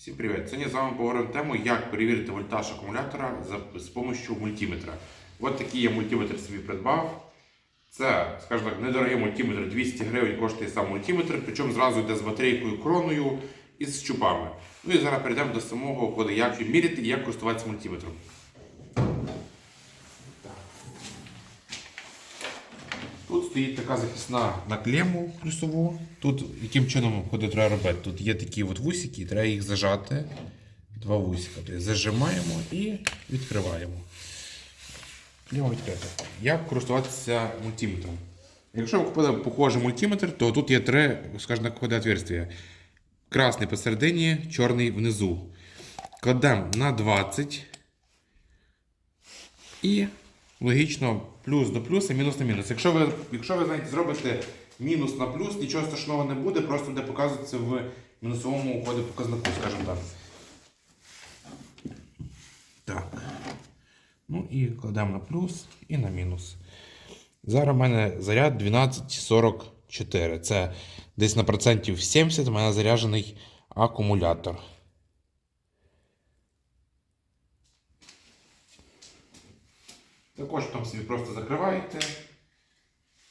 Всім привіт! Сьогодні з вами поговоримо тему, як перевірити вольтаж акумулятора за, з допомогою мультиметра. От такий я мультиметр собі придбав. Це, скажімо так, недорогий мультиметр, 200 гривень коштує сам мультиметр, причому зразу йде з батарейкою кроною і з щупами. Ну і зараз перейдемо до самого коду, як міряти і як користуватися мультиметром. Тут стоїть така захисна на клему плюсову. Тут яким чином ходить треба робити? Тут є такі от вусики, треба їх зажати. Два вусика. Тобто зажимаємо і відкриваємо. Клема відкрита. Як користуватися мультиметром? Якщо ви купили похожий мультиметр, то тут є три, скажімо так, входи отверстия. Красний посередині, чорний внизу. Кладемо на 20. І логічно плюс до плюса, мінус на мінус. Якщо ви, якщо ви знаєте, зробите мінус на плюс, нічого страшного не буде, просто буде показуватися в мінусовому ході показнику, скажімо так. Так. Ну і кладемо на плюс і на мінус. Зараз у мене заряд 12,44. Це десь на процентів 70 у мене заряджений акумулятор. Також там собі просто закриваєте.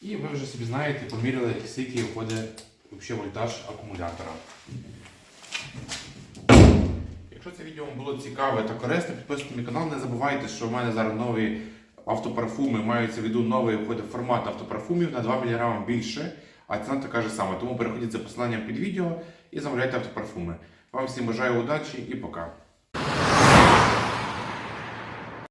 І ви вже собі знаєте, поміряли, скільки входить взагалі вольтаж акумулятора. Якщо це відео вам було цікаве та корисне, підписуйтесь на мій канал. Не забувайте, що в мене зараз нові автопарфуми маються в виду новий входить формат автопарфумів на 2 мг більше, а ціна така ж сама. Тому переходіть за посиланням під відео і замовляйте автопарфуми. Вам всім бажаю удачі і пока.